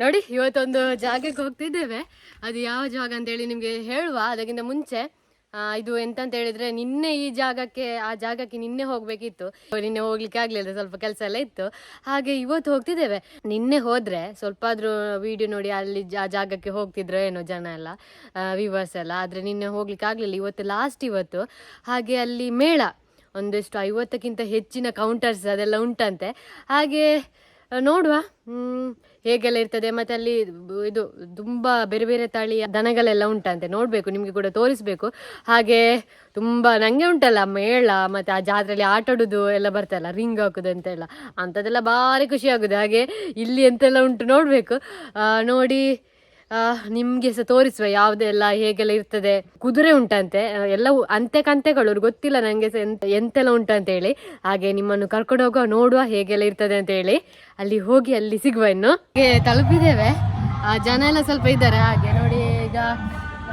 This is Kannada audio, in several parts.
ನೋಡಿ, ಇವತ್ತೊಂದು ಜಾಗಕ್ಕೆ ಹೋಗ್ತಿದ್ದೇವೆ. ಅದು ಯಾವ ಜಾಗ ಅಂತೇಳಿ ನಿಮಗೆ ಹೇಳುವ. ಅದಕ್ಕಿಂತ ಮುಂಚೆ ಇದು ಎಂತ ಅಂತ ಹೇಳಿದ್ರೆ ನಿನ್ನೆ ಈ ಜಾಗಕ್ಕೆ, ಆ ಜಾಗಕ್ಕೆ ನಿನ್ನೆ ಹೋಗ್ಬೇಕಿತ್ತು. ನಿನ್ನೆ ಹೋಗ್ಲಿಕ್ಕೆ ಆಗ್ಲಿಲ್ಲ, ಸ್ವಲ್ಪ ಕೆಲಸ ಎಲ್ಲ ಇತ್ತು. ಹಾಗೆ ಇವತ್ತು ಹೋಗ್ತಿದ್ದೇವೆ. ನಿನ್ನೆ ಹೋದ್ರೆ ಸ್ವಲ್ಪ ಆದ್ರೂ ವಿಡಿಯೋ ನೋಡಿ ಅಲ್ಲಿ ಆ ಜಾಗಕ್ಕೆ ಹೋಗ್ತಿದ್ರು ಏನೋ ಜನ ಎಲ್ಲ ವಿವರ್ಸ್ ಎಲ್ಲ. ಆದ್ರೆ ನಿನ್ನೆ ಹೋಗ್ಲಿಕ್ಕೆ ಆಗ್ಲಿಲ್ಲ, ಇವತ್ತು ಲಾಸ್ಟ್ ಇವತ್ತು. ಹಾಗೆ ಅಲ್ಲಿ ಮೇಳ, ಒಂದಿಷ್ಟು ಐವತ್ತಕ್ಕಿಂತ ಹೆಚ್ಚಿನ ಕೌಂಟರ್ಸ್ ಅದೆಲ್ಲ ಉಂಟಂತೆ. ಹಾಗೆ ನೋಡುವ. ಹ್ಮ್, ಹೇಗೆಲ್ಲ ಇರ್ತದೆ ಮತ್ತೆ ಅಲ್ಲಿ ಇದು ತುಂಬಾ ಬೇರೆ ಬೇರೆ ತಳಿಯ ದನಗಳೆಲ್ಲ ಉಂಟಂತೆ ನೋಡ್ಬೇಕು ನಿಮ್ಗೆ ಕೂಡ ತೋರಿಸ್ಬೇಕು. ಹಾಗೆ ತುಂಬಾ ನಂಗೆ ಉಂಟಲ್ಲ ಮೇಳ ಮತ್ತೆ ಆ ಜಾತ್ರೆಯಲ್ಲಿ ಆಟ ಆಡುದು ಎಲ್ಲ ಬರ್ತಲ್ಲ ರಿಂಗ್ ಹಾಕುದು ಅಂತೆಲ್ಲ. ಅಂಥದ್ದೆಲ್ಲ ಭಾರಿ ಖುಷಿ ಆಗುದು. ಹಾಗೆ ಇಲ್ಲಿ ಎಂತೆಲ್ಲ ಉಂಟು ನೋಡ್ಬೇಕು. ಆ, ನೋಡಿ ನಿಮ್ಗೆ ಸಹ ತೋರಿಸುವ ಯಾವುದೆಲ್ಲ ಹೇಗೆಲ್ಲ ಇರ್ತದೆ. ಕುದುರೆ ಉಂಟಂತೆ. ಎಲ್ಲ ಅಂತೆ ಕಂತೆಗಳು ಗೊತ್ತಿಲ್ಲ ನನಗೆ ಸಹ ಎಂತ ಎಂತೆಲ್ಲ ಉಂಟಂತ ಹೇಳಿ ಹಾಗೆ ನಿಮ್ಮನ್ನು ಕರ್ಕೊಂಡು ಹೋಗುವ ನೋಡುವ ಹೇಗೆಲ್ಲ ಇರ್ತದೆ ಅಂತ ಹೇಳಿ ಅಲ್ಲಿ ಹೋಗಿ ಅಲ್ಲಿ ಸಿಗುವ ಇನ್ನು. ತಲುಪಿದ್ದೇವೆ. ಆ, ಜನ ಎಲ್ಲ ಸ್ವಲ್ಪ ಇದ್ದಾರೆ. ಹಾಗೆ ನೋಡಿ ಈಗ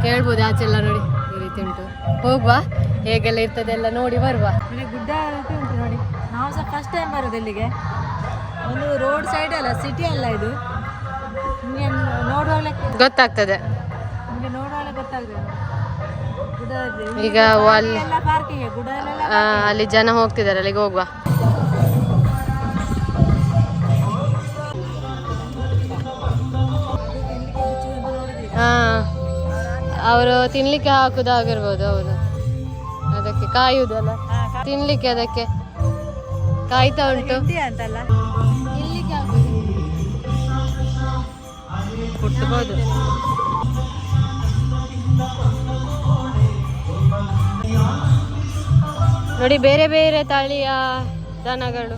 ಕೇಳ್ಬೋದು ಆಚೆಲ್ಲ ನೋಡಿ. ಈ ರೀತಿ ಉಂಟು. ಹೋಗುವ ಹೇಗೆಲ್ಲ ಇರ್ತದೆ ಎಲ್ಲ ನೋಡಿ ಬರುವ. ಗುಡ್ಡ ನೋಡಿ. ನಾವು ಸಹ ಫಸ್ಟ್ ಟೈಮ್ ಬರೋದು ಇಲ್ಲಿಗೆ. ಒಂದು ರೋಡ್ ಸೈಡ್ ಅಲ್ಲ ಸಿಟಿ ಅಲ್ಲ ಇದು. ನೋಡುವಾಗಲೇ ಗೊತ್ತಾಗ್ತದೆ. ನಿಮಗೆ ನೋಡುವಾಗಲೇ ಗೊತ್ತಾಗ್ತದೆ. ಈಗ ಅಲ್ಲಿ ಅಲ್ಲಿ ಜನ ಹೋಗ್ತಿದ್ದಾರೆ ಅಲ್ಲಿಗೆ ಹೋಗುವ. ಅವರು ತಿನ್ಲಿಕ್ಕೆ ಹಾಕುದಾಗಿರ್ಬೋದು ಹೌದು. ಅದಕ್ಕೆ ಕಾಯುವುದಲ್ಲ ತಿನ್ಲಿಕ್ಕೆ ಅದಕ್ಕೆ ಕಾಯ್ತಾ ಉಂಟು. ಅಂತಲ್ಲ. ನೋಡಿ ಬೇರೆ ಬೇರೆ ತಳಿಯ ದನಗಳು.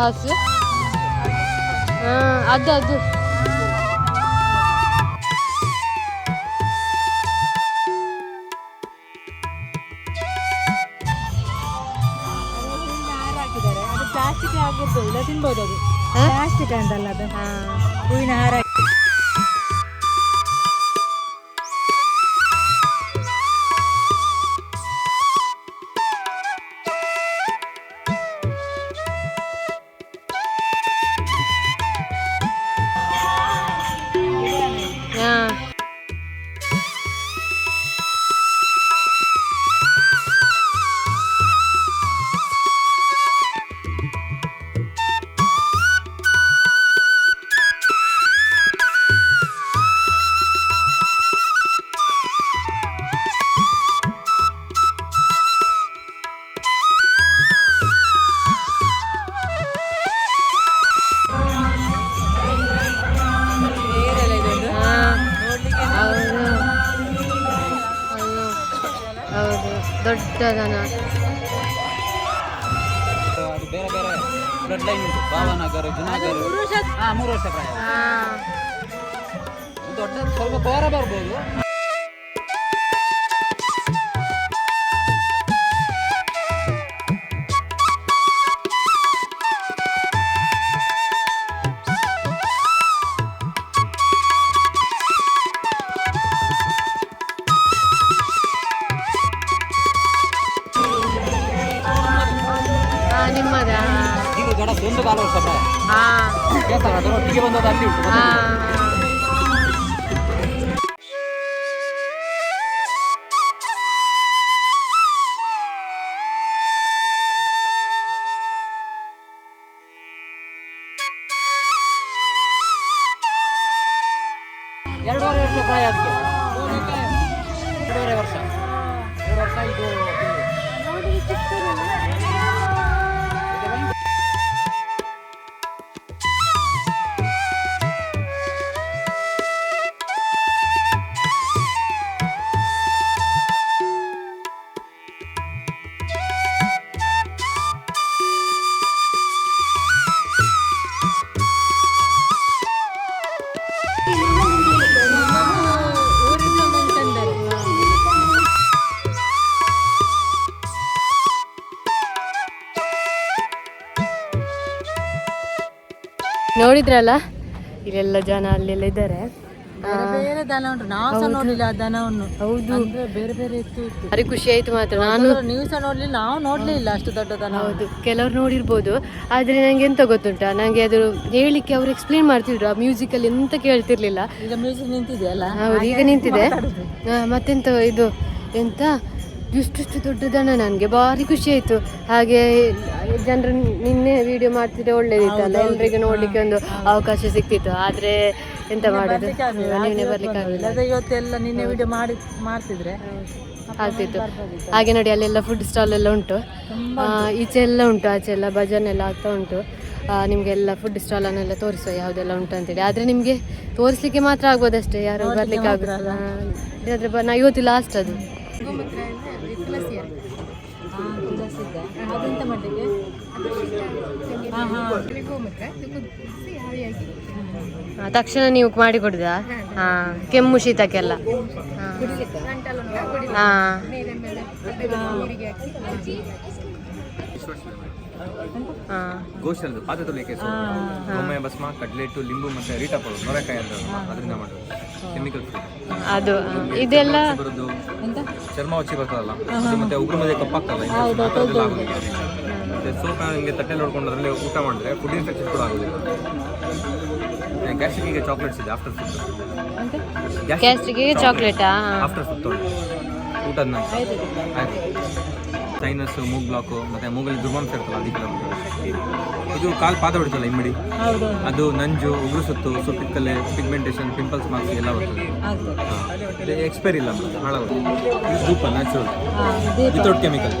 ಹಸು ಹಾ ಅದು ಅದು. ಅದು ಪ್ಲಾಸ್ಟಿಕ್ ಆಗಿರ್ಬೋದು ಇಲ್ಲ ತಿನ್ಬೋದು ಅದು? ಪ್ಲಾಸ್ಟಿಕ್ ಅಂತಲ್ಲ ಅದು. ಹೂವಿನ ಹಾರ ಎರಡೂವರೆ ವರ್ಷ ಪ್ರಾಯ ಅದಕ್ಕೆ ಎರಡೂವರೆ ವರ್ಷ. ಎರಡು ವರ್ಷ ಇದು ನೋಡಿದ್ರಲ್ಲ? ಇಲ್ಲೆಲ್ಲ ಜನ ಅಲ್ಲೆಲ್ಲ ಇದ್ದಾರೆ. ಬೇರೆ ಬೇರೆ ದನ ಉಂಟು. ನಾವು ಸಹ ನೋಡ್ಲಿಲ್ಲ ಆ ದನವನ್ನು ಹೌದು. ಅಂದ್ರೆ ಬೇರೆ ಬೇರೆ ಇತ್ತು ಭಾರಿ ಖುಷಿ ಆಯ್ತು ಮಾತ್ರ. ನಾನು ನೀವು ಸಹ ನೋಡ್ಲಿಲ್ಲ. ನಾವು ನೋಡ್ಲೇ ಇಲ್ಲ ಅಷ್ಟು ದೊಡ್ಡ ದನ. ಹೌದು. ಕೆಲವ್ರು ನೋಡಿರ್ಬೋದು. ಆದ್ರೆ ನಂಗೆ ಎಂತ ಗೊತ್ತುಂಟಾ? ನಂಗೆ ಅದು ಹೇಳಿಕ್ಕೆ ಅವ್ರು ಎಕ್ಸ್ಪ್ಲೇನ್ ಮಾಡ್ತಿದ್ರು. ಆ ಮ್ಯೂಸಿಕಲ್ಲಿ ಎಂತ ಕೇಳ್ತಿರ್ಲಿಲ್ಲ. ಈಗ ಮ್ಯೂಸಿಕ್ ನಿಂತಿದೆಯಲ್ಲ? ಹೌದು ಈಗ ನಿಂತಿದೆ. ಮತ್ತೆಂತ ಇದು? ಎಂತ? ಇಷ್ಟಿಷ್ಟು ದೊಡ್ಡ ದನ ನನಗೆ ಭಾರಿ ಖುಷಿ ಆಯಿತು. ಹಾಗೆ ಜನರು ನಿನ್ನೆ ವಿಡಿಯೋ ಮಾಡ್ತಿದ್ರೆ ಒಳ್ಳೇದಿತ್ತಲ್ಲ? ಎಲ್ರಿಗೂ ನೋಡ್ಲಿಕ್ಕೆ ಒಂದು ಅವಕಾಶ ಸಿಕ್ತಿತ್ತು. ಆದರೆ ಎಂತ ಮಾಡೋದು? ನಿನ್ನೆ ಬರ್ಲಿಕ್ಕಾಗಲಿಲ್ಲ ಅದೇ ಇವತ್ತೆಲ್ಲ ನಿನ್ನೆ ವಿಡಿಯೋ ಮಾಡಿ ಮಾಡ್ತಿದ್ರೆ. ಆಗ್ತಿತ್ತು. ಹಾಗೆ ನೋಡಿ ಅಲ್ಲೆಲ್ಲ ಫುಡ್ ಸ್ಟಾಲ್ ಎಲ್ಲ ಉಂಟು. ಈಚೆ ಎಲ್ಲ ಉಂಟು ಆಚೆ ಎಲ್ಲ ಭಜನ್ ಎಲ್ಲ ಆಗ್ತಾ ಉಂಟು. ನಿಮಗೆಲ್ಲ ಫುಡ್ ಸ್ಟಾಲನ್ನೆಲ್ಲ ತೋರಿಸುವ ಯಾವುದೆಲ್ಲ ಉಂಟು ಅಂತೇಳಿ. ಆದರೆ ನಿಮಗೆ ತೋರಿಸ್ಲಿಕ್ಕೆ ಮಾತ್ರ ಆಗ್ಬೋದಷ್ಟೇ ಯಾರು ಬರ್ಲಿಕ್ಕೆ ಬ- ನಾ ಇವತ್ತು ಲಾಸ್ಟ್ ಅದು. ತುಳಸಿದ್ದ. ಅದೆಂತ ಮಾಡ್ಲಿಕ್ಕೆ ತಕ್ಷಣ ನೀವು ಮಾಡಿ ಕೊಡುದಾ ಹಾ ಕೆಮ್ಮು ಶೀತಕ್ಕೆಲ್ಲ ಹಾ ಹಾ ಗೋಶಾಲದು ಪಾತ್ರೆ ತೊಳಿಕೆ ಸೋಮಯ ಭಸ್ಮ ಕಡ್ಲೆಟ್ಟು ಲಿಂಬು ಮತ್ತೆ ರೀಟಾ ಪೌಡರ್ ನೊರೆಕಾಯಿ ಅಂತ ಅದರಿಂದ ಮಾಡೋದು. ಕೆಮಿಕಲ್ ಅದು ಇದೆಲ್ಲ ಚರ್ಮ ಉಚ್ಚಿ ಬರ್ತದಲ್ಲ? ಮತ್ತೆ ಉಗ್ರ ಮಧ್ಯೆ ಕಪ್ಪಾಗ್ತಲ್ಲ ಮತ್ತೆ ಸೋಪ್ ನಿಮಗೆ ತಟ್ಟೆಲಿ ಹೊಡ್ಕೊಂಡು ಅದರಲ್ಲಿ ಊಟ ಮಾಡಿದ್ರೆ ಫುಡ್ ಇನ್ಫೆಕ್ಷನ್ ಕೂಡ ಆಗೋದಿಲ್ಲ. ಗ್ಯಾಸ್ಟ್ರಿಕ್ಗೆ ಚಾಕ್ಲೇಟ್ಸ್ ಇದೆ ಆಫ್ಟರ್ ಫುಡ್ ಎಂತ? ಗ್ಯಾಸ್ಟ್ರಿಗೆ ಚಾಕ್ಲೇಟಾ ಆಫ್ಟರ್ ಫುಡ್ ಊಟದ ನಂತರ. ಆಯ್ತು. ಸೈನಸ್ ಮೂಗ್ ಬ್ಲಾಕು ಮತ್ತೆ ಮೂಗಲ್ಲಿ ದುರ್ಮಾಂಸ ಇರ್ತಲ್ಲ ಅದಕ್ಕೆಲ್ಲ ಇದು ಕಾಲು ಪಾದ ಹೊಡಿತಲ್ಲ ಇಮ್ಮಡಿ ಅದು ನಂಜು ಉಗುರು ಸುತ್ತು ಸುಟ್ಟಿಕ್ಕಲೆ ಪಿಗ್ಮೆಂಟೇಷನ್ ಪಿಂಪಲ್ಸ್ ಮಾರ್ಕ್ಸ್ ಎಲ್ಲ ಬರ್ತದೆ. ಎಕ್ಸ್ಪೈರ್ ಇಲ್ಲ ಹಾಳ ಹಾಳಾಗೋದು ಇದು ಧೂಪ ನ್ಯಾಚುರಲ್ ವಿತೌಟ್ ಕೆಮಿಕಲ್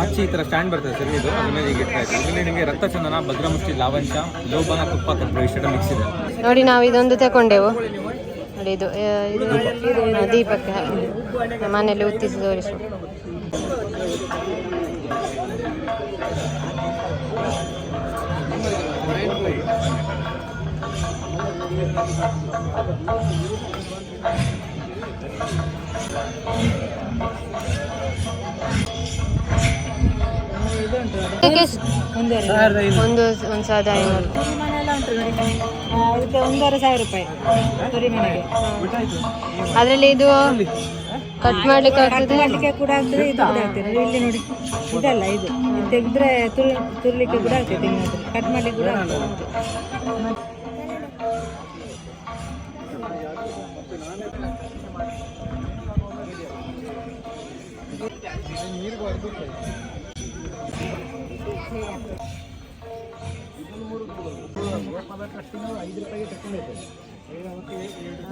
ಹಚ್ಚಿ ಈ ಥರ ಸ್ಟ್ಯಾಂಡ್ ಬರ್ತದೆ ಸರ್ ಇದು ಅದ್ರ ಮೇಲೆ ಈಗ ಇಡ್ತಾ ಇದರಲ್ಲಿ ನಿಮಗೆ ರಕ್ತಚಂದನ ಭದ್ರಮುಷ್ಟಿ ಲಾವಂಚ ಲೋಬನ ತುಪ್ಪ ಕಪ್ಪು ಇಷ್ಟೆಲ್ಲ ಮಿಕ್ಸ್ ಇದೆ. ನೋಡಿ ನಾವು ಇದೊಂದು ತಗೊಂಡೆವು. ನೋಡಿ ಇದು ಆ, ಇದು ಆ, ದೀಪಕ್ಕೆ ಹಾಕಿ. ಮನೆಯಲ್ಲಿ ಉತ್ತಿಸಿ ತೋರಿಸು ಇದಕ್ಕೆ ಎಷ್ಟು? ಒಂದೂವರೆ ಒಂದು ಒಂದು ಸಾವಿರದ ಐನೂರು ಅದಕ್ಕೆ ಒಂದೂವರೆ ಸಾವಿರ ರೂಪಾಯಿ ಕುರಿ ಮನೆಗೆ. ಅದರಲ್ಲಿ ಇದು ಕಟ್ ಮಾಡ್ಲಿಕ್ಕೆ ಕಟ್ ಆಗ್ತದೆ? ಮಾಡ್ಲಿಕ್ಕೆ ಕೂಡ ಆಗ್ತದೆ ಇದು ಕೂಡ ಆಗ್ತದೆ. ಇಲ್ಲಿ ನೋಡಿ ಇದಲ್ಲ ಇದು. ಇದು ತೆಗೆದ್ರೆ ತುರ್ ತುರ್ಲಿಕ್ಕೆ ಕೂಡ ಆಗ್ತದೆ ಕಟ್ ಮಾಡ್ಲಿಕ್ಕೆ ಕೂಡ ಆಗ್ತದೆ.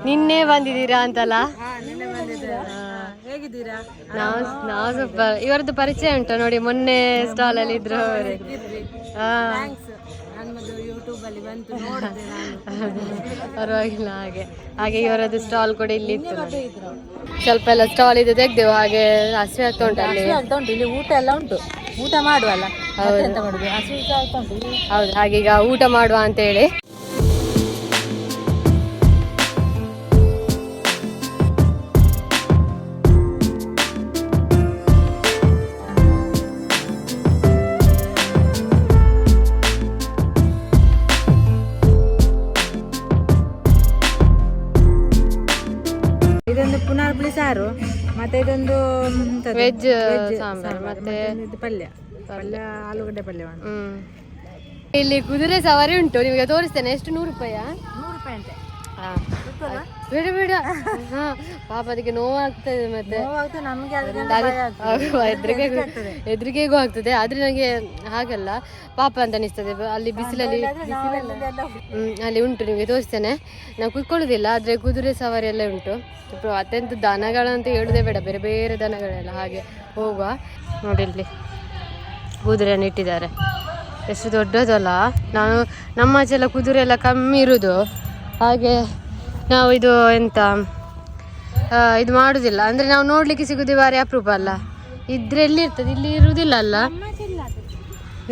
ನಿನ್ನೆ ಬಂದಿದ್ದೀರಾ ಅಂತಲ್ಲ? ಹೇಗಿದ್ದೀರಾ? ನಾವು ನಾವು ಸ್ವಲ್ಪ ಇವರದ್ದು ಪರಿಚಯ ಉಂಟು ನೋಡಿ ಮೊನ್ನೆ ಸ್ಟಾಲ್ ಅಲ್ಲಿ ಇದ್ರು ಪರವಾಗಿಲ್ಲ ಹಾಗೆ. ಹಾಗೆ ಇವರದ್ದು ಸ್ಟಾಲ್ ಕೂಡ ಇಲ್ಲಿ ಇತ್ತು ಸ್ವಲ್ಪ ಎಲ್ಲ ಸ್ಟಾಲ್ ಇದು ತೆಗ್ದೆವು ಹಾಗೆ ಹಸಿ ಆಗ್ತಾ ಉಂಟು ಅಲ್ಲಿ. ಆಗ್ತಾ ಉಂಟು ಇಲ್ಲಿ ಊಟ ಎಲ್ಲ ಉಂಟು. ಊಟ ಮಾಡುವಲ್ಲ? ಹೌದು. ಹೌದು ಹಾಗೆ ಈಗ ಊಟ ಮಾಡುವ ಅಂತೇಳಿ ಇದೊಂದು ಪುನರ್ ಪುಳಿ ಸಾರು ಮತ್ತೆ ಇದೊಂದು ವೆಜ್ ಸಾಂಬಾರ್ ಮತ್ತೆ ಪಲ್ಯ. ಪಲ್ಯ ಆಲೂಗಡ್ಡೆ ಪಲ್ಯ ಇಲ್ಲಿ ಕುದುರೆ ಸವಾರಿ ಉಂಟು ನಿಮಗೆ ತೋರಿಸ್ತೇನೆ ಎಷ್ಟು ನೂರು ರೂಪಾಯಿ? ನೂರು ರೂಪಾಯಿ ಅಂತೆ. ಬಿಡು ಬಿಡು. ಹಾ ಪಾಪ ಅದಕ್ಕೆ ನೋವಾಗ್ತದೆ ಮತ್ತೆ. ಎದುರಿಕೆಗೂ ಆಗ್ತದೆ. ಆದ್ರೆ ನನಗೆ ಹಾಗಲ್ಲ. ಪಾಪ ಅಂತ ಅನಿಸ್ತದೆ. ಅಲ್ಲಿ ಬಿಸಿಲಲ್ಲಿ ಅಲ್ಲಿ ಉಂಟು ನಿಮಗೆ ತೋರಿಸ್ತೇನೆ. ನಾವು ಕುತ್ಕೊಳ್ಳೋದಿಲ್ಲ ಆದರೆ ಕುದುರೆ ಸವಾರಿ ಎಲ್ಲ ಉಂಟು. ಅತ್ಯಂತ ದನಗಳಂತ ಹೇಳುದೇ ಬೇಡ. ಬೇರೆ ಬೇರೆ ದನಗಳೆಲ್ಲ ಹಾಗೆ ಹೋಗುವ. ನೋಡಿ ಇಲ್ಲಿ ಕುದುರೆಯನ್ನು ಇಟ್ಟಿದ್ದಾರೆ. ಎಷ್ಟು ದೊಡ್ಡದಲ್ಲ. ನಾನು ನಮ್ಮಾಚೆಲ್ಲ ಕುದುರೆ ಎಲ್ಲ ಕಮ್ಮಿ ಇರುವುದು ಹಾಗೆ ನಾವು ಇದು ಎಂತ ಇದು ಮಾಡುದಿಲ್ಲ. ಅಂದ್ರೆ ನಾವು ನೋಡ್ಲಿಕ್ಕೆ ಸಿಗುದು ಬಾರಿ ಅಪರೂಪ ಅಲ್ಲ. ಇದ್ರೆ ಎಲ್ಲಿ ಇರ್ತದೆ? ಇಲ್ಲಿ ಇರುವುದಿಲ್ಲ ಅಲ್ಲ?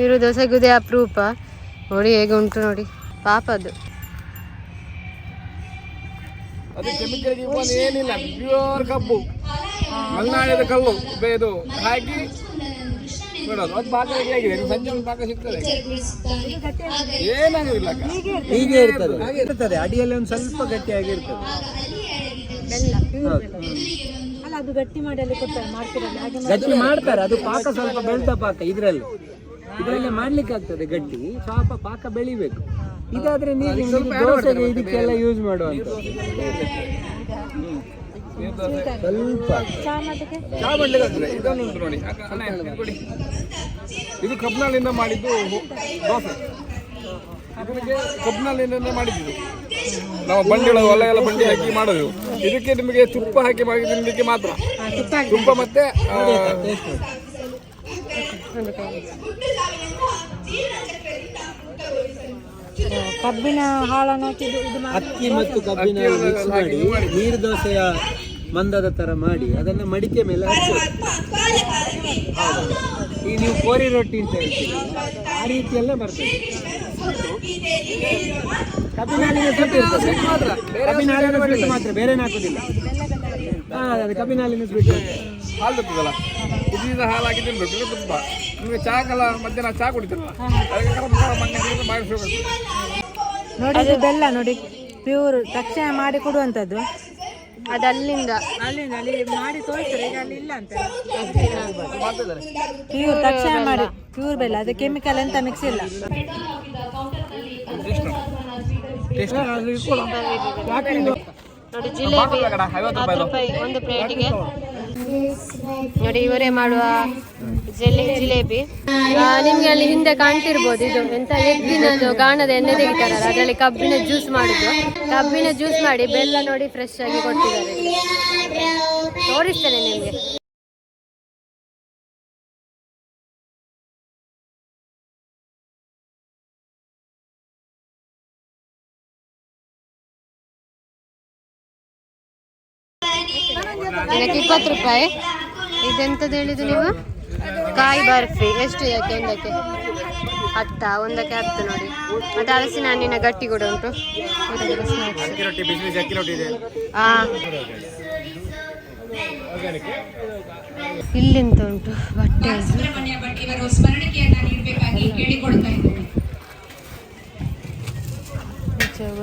ಇರುವುದು ಸಿಗುದೇ ಅಪರೂಪ. ನೋಡಿ, ಹೇಗೆ ಉಂಟು ನೋಡಿ. ಪಾಪ ಅದು. ಏನಿಲ್ಲ ಪ್ಯೂರ್ ಕಬ್ಬು. ಮಲ್ನಾಡಿದ ಕಲ್ಲು ಇದು ಹಾಕಿ ಬಿಡೋದು ಅದು ಪಾಕ ರೆಡಿ ಆಗಿದೆ ಇನ್ನು ಸಂಜೆ ಒಂದು ಪಾಕ ಸಿಗ್ತದೆ. ಏನಾಗೋದಿಲ್ಲ ಅಕ್ಕ. ಹೀಗೆ ಇರ್ತದೆ. ಹಾಗೆ ಇರ್ತದೆ. ಅಡಿಯಲ್ಲಿ ಒಂದು ಸ್ವಲ್ಪ ಗಟ್ಟಿಯಾಗಿರ್ತದೆ. ಅಲ್ಲ ಅದು ಗಟ್ಟಿ ಮಾಡಿ ಅಲ್ಲಿ ಕೊಡ್ತಾರೆ ಮಾರ್ಕೆಟಲ್ಲಿ ಹಾಗೆ ಗಟ್ಟಿ ಮಾಡ್ತಾರೆ. ಅದು ಪಾಕ ಸ್ವಲ್ಪ ಬೆಳ್ತ ಪಾಕ ಇದರಲ್ಲಿ. ಇದರಲ್ಲಿ ಮಾಡ್ಲಿಕ್ಕೆ ಆಗ್ತದೆ ಗಟ್ಟಿ. ಸ್ವಲ್ಪ ಪಾಕ ಬೆಳಿಬೇಕು. ಇದಾದ್ರೆ ನೀವು ದೋಸೆಗೆ ಇದಕ್ಕೆಲ್ಲ ಯೂಸ್ ಮಾಡುವಂತ ಸ್ವಲ್ಪ. ಚಾ ಮಾಡ್ಲಿಕ್ಕೆ ಆಗ್ತದೆ ಉಂಟು ನೋಡಿ. ಅಣ್ಣ, ಇದು ಕೊಡಿ. ಇದು ಕಬ್ಬಿನಾಳಿಂದ ಮಾಡಿದ್ದು ಹೊ- ದೋಸೆ. ಇದಕ್ಕೆ ಮಾಡಿದ್ದು. ನಾವು ಬಂಡಿಗಳು ಹೊಲ ಎಲ್ಲ ಬಂಡಿ ಹಾಕಿ ಮಾಡೋದು. ಇದಕ್ಕೆ ನಿಮಗೆ ತುಪ್ಪ ಹಾಕಿ ಮಾಡಿ ತಿನ್ನಲಿಕ್ಕೆ ಮಾತ್ರ. ತುಪ್ಪ ಮತ್ತೆ ಆ, ಕಬ್ಬಿನ ಹಾಳನ್ನು ಹಾಕಿ ಇದು ಇದು ಮಾಡಿ. ಅಕ್ಕಿ ಮತ್ತು ಕಬ್ಬಿನ ಮಿಕ್ಸ್ ಮಾಡಿ. ನೀರು ದೋಸೆಯ ಮಂದದ ತರ ಮಾಡಿ ಅದನ್ನ ಮಡಿಕೆ ಮೇಲೆ ಈ ಹೌದು. ಈಗ ನೀವು ಕೋರಿ ರೊಟ್ಟಿ ಅಂತ ಹೇಳ್ತೀವಿ ಆ ರೀತಿಯಲ್ಲೇ ಬರ್ತದೆ. ಕಬ್ಬಿನಾಳಿನ ಸ್ವೀಟ್ ಇರ್ತದೆ. ಕಬ್ಬಿನಾಳಿನ ಸ್ವೀಟ್ ಮಾತ್ರ. ಬೇರೆ ಹಾಕುದಿಲ್ಲ. ಹಾ ಅದು ಕಬ್ಬಿನಾಳಿನ ಸ್ವೀಟ್ ಹಾಲು ತುಪ್ಪದಲ್ಲ ಕುದಿದ ಹಾಲು ಹಾಕಿ ತಿನ್ಬೇಕು ತುಪ್ಪ ನಿಮಗೆ ಚಾ ಕಲ ಮಧ್ಯಾಹ್ನ ಚಾ ಕುಡಿತಿರಲ್ಲ? ಅದಕ್ಕೆ ಮಾಡಿಸ್ಬೇಕು ನೋಡಿ ಬೆಲ್ಲ ನೋಡಿ. ಪ್ಯೂರ್ ತಕ್ಷಣ ಮಾಡಿ ಕೊಡುವಂಥದ್ದು. ಅದು ಅಲ್ಲಿಂದ. ಅಲ್ಲಿಂದ ಅಲ್ಲಿ ಮಾಡಿ ತೋರಿಸ್ತಾರೆ ಈಗ ಅಲ್ಲಿ ಇಲ್ಲ ಅಂತ ಪ್ಯೂರ್ ತಕ್ಷಣ ಮಾಡಿ ಪ್ಯೂರ್ ಬೆಲ್ಲ ಅದು ಕೆಮಿಕಲ್ ಎಂತ ಮಿಕ್ಸ್ ಇಲ್ಲ. ನೋಡಿ ಜಿಲೇಬಿ ಹತ್ತು ರೂಪಾಯಿ ಒಂದು ಪ್ಲೇಟಿಗೆ ನೋಡಿ, ಇವರೇ ಮಾಡುವ ಜೆಲ್ಲಿ ಜಿಲೇಬಿ. ನಿಮ್ಗೆ ಅಲ್ಲಿ ಹಿಂದೆ ಕಾಣ್ತಿರ್ಬೋದು ಇದು. ಎಂತ ಎತ್ತಿನದು ಗಾಣದ ಎಣ್ಣೆ ತೆಗಿತಾರಲ್ಲ, ಅದರಲ್ಲಿ ಕಬ್ಬಿನ ಜ್ಯೂಸ್ ಮಾಡುದು. ಕಬ್ಬಿನ ಜ್ಯೂಸ್ ಮಾಡಿ ಬೆಲ್ಲ ನೋಡಿ ಫ್ರೆಶ್ ಆಗಿ ಕೊಟ್ಟಿದ್ದಾರೆ. ತೋರಿಸ್ತೇನೆ ನಿಮ್ಗೆ. ಇದಕ್ಕೆ ಇಪ್ಪತ್ತು ರೂಪಾಯಿ. ಇದೆಂತದ್ದು ಹೇಳಿದ್ದು ನೀವು? ಕಾಯಿ ಬರ್ಫಿ ಎಷ್ಟು ಇದಕ್ಕೆ ಒಂದಕ್ಕೆ? ಹತ್ತ? ಒಂದಕ್ಕೆ ಹತ್ತು ನೋಡಿ. ಮತ್ತೆ ಹಲಸಿನ ಹಣ್ಣಿನ ಗಟ್ಟಿ ಕೂಡ ಉಂಟು. ಆ. ಇಲ್ಲಿಂತ ಉಂಟು ಬಟ್ಟೆ.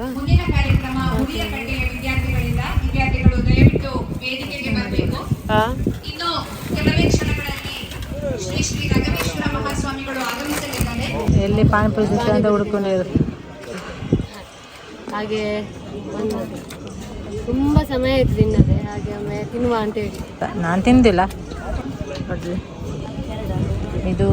ಮುಂದಿನ ಕಾರ್ಯಕ್ರಮ ವಿದ್ಯಾರ್ಥಿಗಳಿಂದ ವಿದ್ಯಾರ್ಥಿಗಳು ದಯವಿಟ್ಟು ವೇದಿಕೆಗೆ ಬರಬೇಕು. ಇನ್ನು ಕೆಲವೇ ಕ್ಷಣಗಳಲ್ಲಿ ಶ್ರೀ ಶ್ರೀ ರಾಘವೇಶ್ವರ ಮಹಾಸ್ವಾಮಿಗಳು ಆಗಮಿಸಲಿದ್ದಾರೆ. ಎಲ್ಲಿ ಪಾನಿಪುರಿ ಅಂತ ಹುಡ್ಕೊಂಡಿದ್ರು ಹಾಗೆ ಒಂದು ತುಂಬ ಸಮಯ ಆಯ್ತು ತಿನ್ನದೆ ಹಾಗೆ ಒಮ್ಮೆ ತಿನ್ನುವ ಅಂತ ಹೇಳಿ. ನಾನು ತಿಂದಿಲ್ಲ. ಇದು ಇದು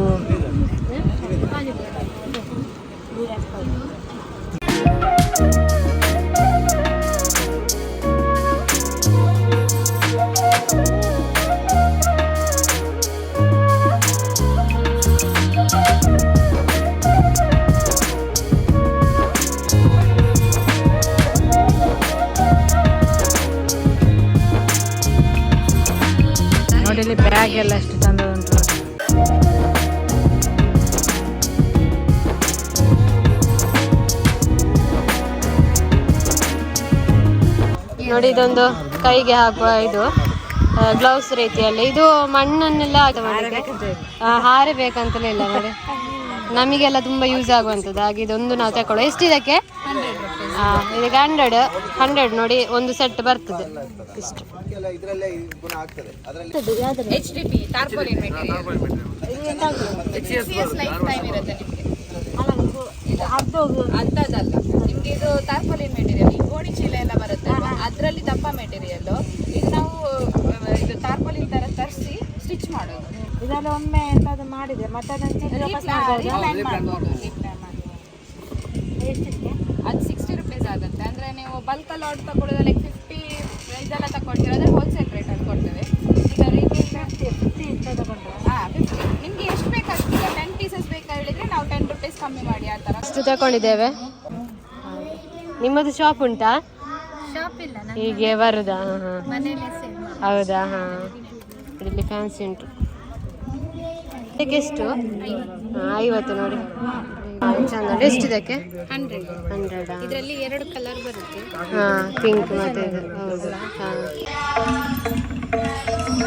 ಎಲ್ಲ ಎಷ್ಟು ಚಂದ ಉಂಟು ನೋಡಿ. ಇದೊಂದು ಕೈಗೆ ಹಾಕುವ ಇದು ಗ್ಲೌಸ್ ರೀತಿಯಲ್ಲಿ. ಇದು ಮಣ್ಣನ್ನೆಲ್ಲ ಹಾರೆ ಬೇಕಂತಲೇ ಇಲ್ಲ ನೋಡಿ ನಮಗೆಲ್ಲ ತುಂಬಾ ಯೂಸ್ ಆಗುವಂಥದ್ದು. ಹಾಗೆ ಇದೊಂದು ನಾವು ತಗೊಳ್ಳೋ ಎಷ್ಟು ಇದಕ್ಕೆ ಇದಕ್ಕೆ ಹಂಡ್ರೆಡ್ ಹಂಡ್ರೆಡ್ ನೋಡಿ ಒಂದು ಸೆಟ್ ಬರ್ತದೆ. ಇಷ್ಟು. ಎಚ್ ಡಿ ಪಿ ಟಾರ್ಪೋಲಿನ್ ಅಂತದಲ್ಲ ನಿಮ್ಗೆ. ಇದು ಟಾರ್ಪೋಲಿನ್ ಮೆಟೀರಿಯಲ್ ಈ ಗೋಣಿ ಚೀಲ ಎಲ್ಲ ಬರುತ್ತೆ ಅದರಲ್ಲಿ ದಪ್ಪ ಮೆಟೀರಿಯಲ್ ಇದು ನಾವು ಇದು ಟಾರ್ಪೋಲಿನ್ ತರ ತರಿಸಿ ಸ್ಟಿಚ್ ಮಾಡೋದು. ಇದೆಲ್ಲ ಒಮ್ಮೆ ಎಂತಾದ್ರು ಮಾಡಿದೆ ಮತ್ತೆ? ಅದು ಸಿಕ್ಸ್ಟಿ ರುಪೀಸ್ ಆಗುತ್ತೆ. ಅಂದ್ರೆ ನೀವು ಬಲ್ಕಲ್ಲಿ ಆರ್ಡರ್ ತಗೊಳ್ಳೋದು ಲೈಕ್ ಫಿಫ್ಟಿ ಇದೆಲ್ಲ ತಗೊಳ್ತೀರ? ಕೊಡ್ತೇವೆ. ನಿಮ್ಗೆ ಎಷ್ಟು ಬೇಕಾಗ್ತದೆ? ಟೆನ್ ಪೀಸಸ್ ಬೇಕಾ ಹೇಳಿದ್ರೆ ನಾವು ಟೆನ್ ರುಪೀಸ್ ಕಮ್ಮಿ ಮಾಡಿ ಆ ಥರ. ಅಷ್ಟು ತಗೊಂಡಿದ್ದೇವೆ. ನಿಮ್ಮದು ಶಾಪ್ ಉಂಟಾ? ಹೀಗೆ ಬರುದಾ? ಹಾ, ಹಾ. ಹೌದಾ? ಹಾ. ಇಲ್ಲಿ ಫ್ಯಾನ್ಸಿ ಉಂಟು. ಇದಕ್ಕೆ ಎಷ್ಟು? ಹಾ, ಐವತ್ತು ನೋಡಿ. ಚೆಂದ. ಎಷ್ಟು ಇದಕ್ಕೆ? ಹಂಡ್ರೆಡ್ ಹಂಡ್ರೆಡ್ ಇದರಲ್ಲಿ ಎರಡು ಕಲರ್ ಬರುತ್ತೆ. ಹಾ ಪಿಂಕ್ ಮತ್ತೆ ಇದು. ಹೌದು. ಹಾ. ಹೌದಾ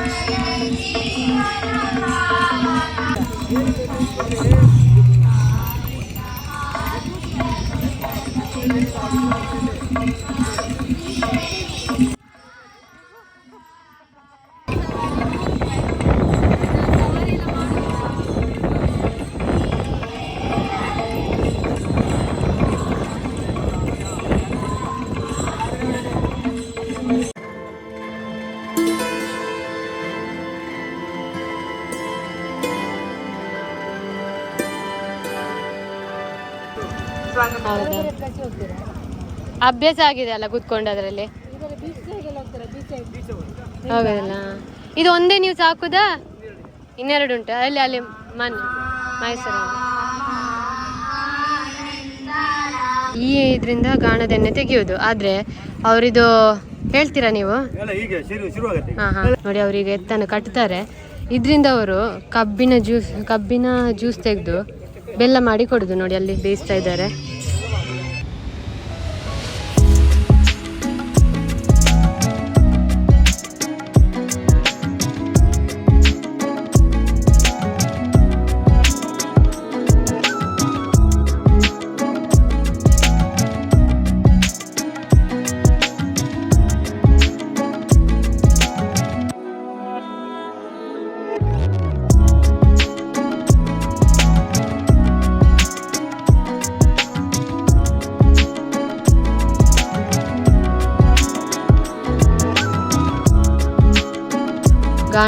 ಅಭ್ಯಾಸ ಆಗಿದೆ ಅಲ್ಲ ಕುತ್ಕೊಂಡು ಅದರಲ್ಲಿ? ಹೌದಲ್ಲ? ಇದು ಒಂದೇ ನೀವು ಸಾಕುದಾ? ಇನ್ನೆರಡು ಉಂಟು. ಅಲ್ಲಿ ಅಲ್ಲಿ ಮನ್ ಮೈಸೂರು. ಈ ಇದರಿಂದ ಗಾಣದೆಣ್ಣೆ ತೆಗೆಯೋದು ಆದ್ರೆ ಅವರಿದು ಹೇಳ್ತೀರಾ ನೀವು? ಹಾ ಹಾ. ನೋಡಿ ಅವರಿಗೆ ಎತ್ತನ್ನು ಕಟ್ತಾರೆ. ಇದರಿಂದ ಅವರು ಕಬ್ಬಿನ ಜ್ಯೂಸ್ ಕಬ್ಬಿನ ಜ್ಯೂಸ್ ತೆಗೆದು ಬೆಲ್ಲ ಮಾಡಿ ಕೊಡುದು. ನೋಡಿ ಅಲ್ಲಿ ಬೇಯಿಸ್ತಾ ಇದ್ದಾರೆ.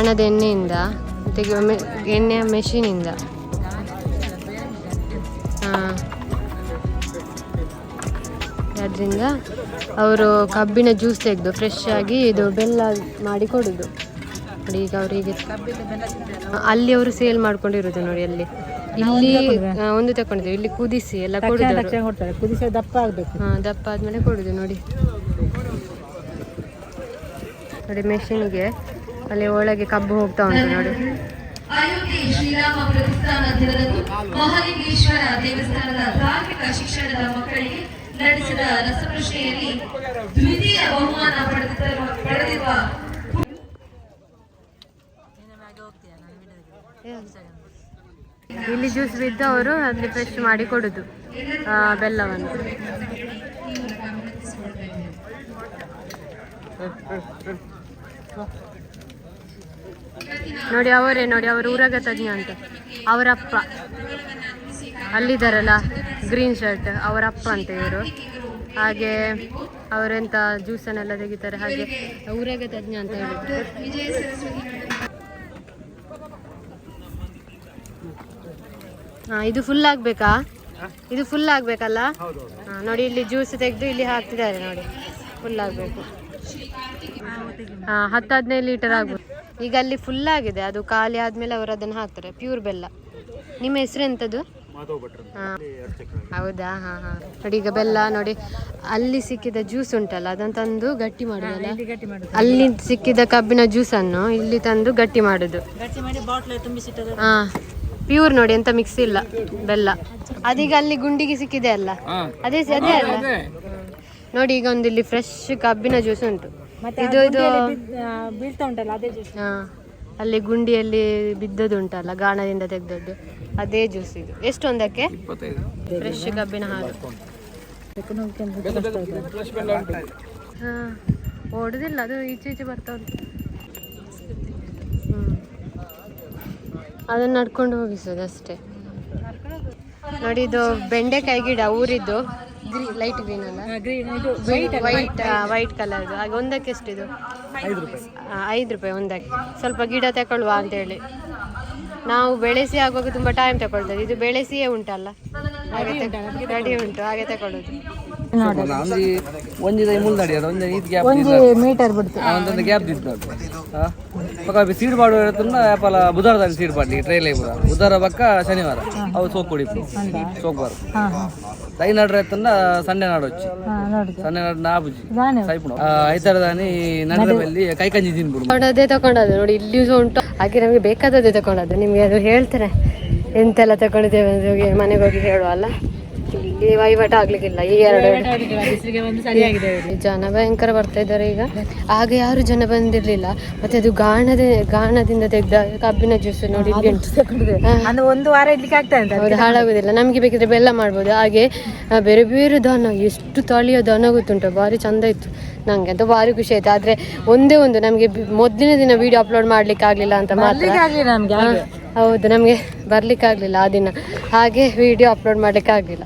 ಗಾಣದ ಎಣ್ಣೆಯಿಂದ ತೆಗೆಯುವ ಮೆ ಎಣ್ಣೆಯ ಮೆಷಿನಿಂದ ಅದರಿಂದ ಅವರು ಕಬ್ಬಿನ ಜ್ಯೂಸ್ ತೆಗೆದು ಫ್ರೆಶ್ ಆಗಿ ಇದು ಬೆಲ್ಲ ಮಾಡಿ ಕೊಡೋದು. ನೋಡಿ ಈಗ ಅವರಿಗೆ ಅಲ್ಲಿ ಅವರು ಸೇಲ್ ಮಾಡ್ಕೊಂಡಿರೋದು ನೋಡಿ ಅಲ್ಲಿ. ಇಲ್ಲಿ ಒಂದು ತಕೊಂಡಿದ್ದೇವೆ ಇಲ್ಲಿ ಕುದಿಸಿ ಎಲ್ಲ ಕೊಡುದು ಕುದಿಸಿ ದಪ್ಪ ಆಗಬೇಕು. ಹಾ ದಪ್ಪ ಆದಮೇಲೆ ಕೊಡುದು ನೋಡಿ. ನೋಡಿ ಮೆಷಿನ್ಗೆ ಅಲ್ಲಿ ಒಳಗೆ ಕಬ್ಬು ಹೋಗ್ತಾ ಉಂಟು ನೋಡಿ. ಅಯೋಧ್ಯೆ ಶ್ರೀರಾಮ ಪ್ರತಿಷ್ಠಾನ ದಿನದಂದು ಮಹಾಲಿಂಗೇಶ್ವರ ದೇವಸ್ಥಾನದ ಧಾರ್ಮಿಕ ಶಿಕ್ಷಣದ ಮಕ್ಕಳಿಗೆ ನಡೆಸಿದ ರಸಪ್ರಶ್ನೆಯಲ್ಲಿ ದ್ವಿತೀಯ ಬಹುಮಾನ ಪಡೆದಿರುವ ಪಡೆದಿರುವ ಇಲ್ಲಿ ಜ್ಯೂಸ್ ಬಿದ್ದು ಅವರು ಅಲ್ಲಿ ಫ್ರೆಶ್ ಮಾಡಿ ಕೊಡುದು ಬೆಲ್ಲವನ್ನು. ನೋಡಿ ಅವರೇ, ನೋಡಿ ಅವರು ಊರಾಗ ತಜ್ಞ ಅಂತ. ಅವರಪ್ಪ. ಅಲ್ಲಿದ್ದಾರಲ್ಲ, ಗ್ರೀನ್ ಶರ್ಟ್. ಅವರಪ್ಪ ಅಂತ ಇವರು. ಹಾಗೆ ಅವರೆಂತ ಜ್ಯೂಸನ್ನೆಲ್ಲ ತೆಗಿತಾರೆ, ಹಾಗೆ ಊರಾಗ ತಜ್ಞ ಅಂತ ಹೇಳಿದ್ರು. ಹಾಂ, ಇದು ಫುಲ್ ಆಗಬೇಕಾ? ಇದು ಫುಲ್ ಆಗಬೇಕಲ್ಲ? ಹಾಂ, ನೋಡಿ ಇಲ್ಲಿ ಜ್ಯೂಸ್ ತೆಗೆದು ಇಲ್ಲಿ ಹಾಕ್ತಿದ್ದಾರೆ ನೋಡಿ. ಫುಲ್ ಆಗಬೇಕು. ಹಾಂ, ಹತ್ತು ಹದಿನೈದು ಲೀಟರ್ ಆಗ್ಬೋದು. ಈಗ ಅಲ್ಲಿ ಫುಲ್ ಆಗಿದೆ. ಅದು ಖಾಲಿ ಆದ್ಮೇಲೆ ಅವರು ಅದನ್ನು ಹಾಕ್ತಾರೆ. ಪ್ಯೂರ್ ಬೆಲ್ಲ. ನಿಮ್ಮ ಹೆಸರು ಎಂತದ್ದು ಹಾ. ಹೌದಾ? ಹಾ ಹಾ. ನೋಡಿ ಈಗ ಬೆಲ್ಲ ನೋಡಿ. ಅಲ್ಲಿ ಸಿಕ್ಕಿದ ಜ್ಯೂಸ್ ಉಂಟಲ್ಲ ಅದನ್ನು ತಂದು ಗಟ್ಟಿ ಮಾಡುದಲ್ಲ? ಗಟ್ಟಿ ಮಾಡುದು. ಅಲ್ಲಿ ಸಿಕ್ಕಿದ ಕಬ್ಬಿನ ಜ್ಯೂಸನ್ನು ಇಲ್ಲಿ ತಂದು ಗಟ್ಟಿ ಮಾಡುದು. ಗಟ್ಟಿ ಮಾಡಿ ಬಾಟ್ಲ್ ತುಂಬಿಸಿಟ್ಟದು ಹಾ. ಪ್ಯೂರ್ ನೋಡಿ ಎಂತ ಮಿಕ್ಸ್ ಇಲ್ಲ ಬೆಲ್ಲ. ಅದೀಗ ಅಲ್ಲಿ ಗುಂಡಿಗೆ ಸಿಕ್ಕಿದೆ ಅಲ್ಲ? ಅದೇ ಅದೇ ಅಲ್ಲ? ನೋಡಿ ಈಗ ಒಂದು ಇಲ್ಲಿ ಫ್ರೆಶ್ ಕಬ್ಬಿನ ಜ್ಯೂಸ್ ಉಂಟು. ಇದು ಇದು ಬೀಳ್ತಾ ಉಂಟಲ್ಲ ಅದೇ ಜ್ಯೂಸ್ ಹಾ ಅಲ್ಲಿ ಗುಂಡಿಯಲ್ಲಿ ಬಿದ್ದದುಂಟಲ್ಲ ಗಾಣದಿಂದ ತೆಗೆದದ್ದು. ಅದೇ ಜ್ಯೂಸ್ ಇದು. ಎಷ್ಟು ಒಂದಕ್ಕೆ ಫ್ರೆಶ್ ಕಬ್ಬಿನ ಹಾಲು. ಓಡುದಿಲ್ಲ ಅದು ಈಚೆ ಈಚೆ ಬರ್ತಾ ಉಂಟು. ಅದನ್ನ ನಡ್ಕೊಂಡು ಹೋಗಿಸೋದು ಅಷ್ಟೇ. ನೋಡಿ ಇದು ಬೆಂಡೆಕಾಯಿ ಗಿಡ ಊರಿದ್ದು. ಲೈಟ್ ಗ್ರೀನ್ ಅಲ್ಲ? ಗ್ರೀನ್ ಇದು ವೈಟ್ ವೈಟ್ ಕಲರ್ ಹಾಗೆ ಒಂದಕ್ಕೆ ಎಷ್ಟಿದು? ಇದು ಐದು ರೂಪಾಯಿ ಒಂದಕ್ಕೆ. ಸ್ವಲ್ಪ ಗಿಡ ತಗೊಳ್ಳುವ ಅಂತೇಳಿ. ನಾವು ಬೆಳೆಸಿ ಆಗುವಾಗ ತುಂಬ ಟೈಮ್ ತಗೊಳ್ತದೆ. ಇದು ಬೆಳೆಸಿಯೇ ಉಂಟಲ್ಲ? ಹಾಗೆ ರೆಡಿ ಉಂಟು. ಹಾಗೆ ತಗೊಳ್ಳೋದು. ಅಂದ್ರೆ ಒಂದಿದ ಮುಲ್ದಾಡಿ ಅದು ಒಂದು ಇದು ಗ್ಯಾಪ್ ಒಂದು ಮೀಟರ್ ಬಿಡ್ತು. ಒಂದೊಂದು ಗ್ಯಾಪ್ ದಿದ್ದು ಪಕ್ಕ ಸೀಡ್ ಮಾಡುವ ಆಪಲ ಬುಧವಾರದಲ್ಲಿ ಸೀಡ್ ಬಾಡಿ ಟ್ರೈಲ್ ಬುಧ ಬುಧವಾರ ಪಕ್ಕ ಶನಿವಾರ. ಅವು ಸೋಕ್ ಕುಡಿಪು ಸೋಕ್ ಬಾರ ಹಾ ಹಾ. ತೈ ನಡ್ರ ಎತ್ತಂದ ಸಂಡೆ ನಾಡು ಹಚ್ಚಿ. ಸಂಡೆ ನಾಡು ನಾಬುಜಿ. ಗಾನೆ ಐತರ ದಾನಿ ನಡ್ರ ಬೆಲ್ಲಿ ಕೈ ಕಂಜಿ ತಿನ್ಬಿಡು. ಅದೇ ತಗೊಂಡದ್ದು ನೋಡಿ ಇಲ್ಲಿಯೂ ಸಹ ಉಂಟು. ಹಾಗೆ ನಮಗೆ ಬೇಕಾದದ್ದೇ ತಕೊಂಡದ್ದು. ನಿಮಗೆ ಅದು ಹೇಳ್ತಾರೆ? ಎಂತೆಲ್ಲ ತಗೊಂಡಿದ್ದೇವೆ ಮನೆಗೆ ಹೋಗಿ ಹೇಳುವ ಅಲ್ಲ ಇಲ್ಲಿ ವಹಿವಾಟ ಆಗ್ಲಿಕ್ಕಿಲ್ಲ ಈ ಎರಡು ಜನ ಭಯಂಕರ ಬರ್ತಾ ಇದ್ದಾರೆ ಈಗ. ಆಗ ಯಾರು ಜನ ಬಂದಿರ್ಲಿಲ್ಲ. ಮತ್ತೆ ಅದು ಗಾಣದ ಗಾಣದಿಂದ ತೆಗೆದ ಕಬ್ಬಿನ ಜ್ಯೂಸ್ ನೋಡಿ ಉಂಟು. ಒಂದು ವಾರ ಇಡ್ಲಿಕ್ಕೆ ಆಗ್ತಾ ಅಂತ ಹೌದು ಹಾಳಾಗುದಿಲ್ಲ. ನಮಗೆ ಬೇಕಿದ್ರೆ ಬೆಲ್ಲ ಮಾಡ್ಬೋದು. ಹಾಗೆ ಬೇರೆ ಬೇರೆ ದನ ಎಷ್ಟು ತಳಿಯ ದನ ಗೊತ್ತುಂಟು. ಭಾರಿ ಚಂದ ಇತ್ತು. ನಂಗೆ ಅಂತ ಭಾರಿ ಖುಷಿ ಆಯ್ತು. ಆದ್ರೆ ಒಂದೇ ಒಂದು ನಮಗೆ ಮೊದಲಿನ ದಿನ ವಿಡಿಯೋ ಅಪ್ಲೋಡ್ ಮಾಡ್ಲಿಕ್ಕೆ ಆಗ್ಲಿಲ್ಲ ಅಂತ ಮಾತ್ರ. ಹೌದು ನಮಗೆ ಬರ್ಲಿಕ್ಕೆ ಆಗ್ಲಿಲ್ಲ ಆ ದಿನ. ಹಾಗೆ ವಿಡಿಯೋ ಅಪ್ಲೋಡ್ ಮಾಡ್ಲಿಕ್ಕೆ ಆಗ್ಲಿಲ್ಲ.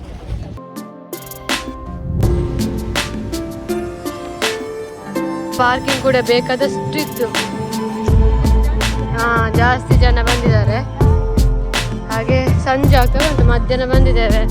ಪಾರ್ಕಿಂಗ್ ಕೂಡ ಬೇಕಾದಷ್ಟು ಇತ್ತು. ಹಾ ಜಾಸ್ತಿ ಜನ ಬಂದಿದ್ದಾರೆ. ಹಾಗೆ ಸಂಜೆ ಆಗ್ತಾ ಉಂಟು ಮಧ್ಯಾಹ್ನ ಬಂದಿದ್ದೇವೆ.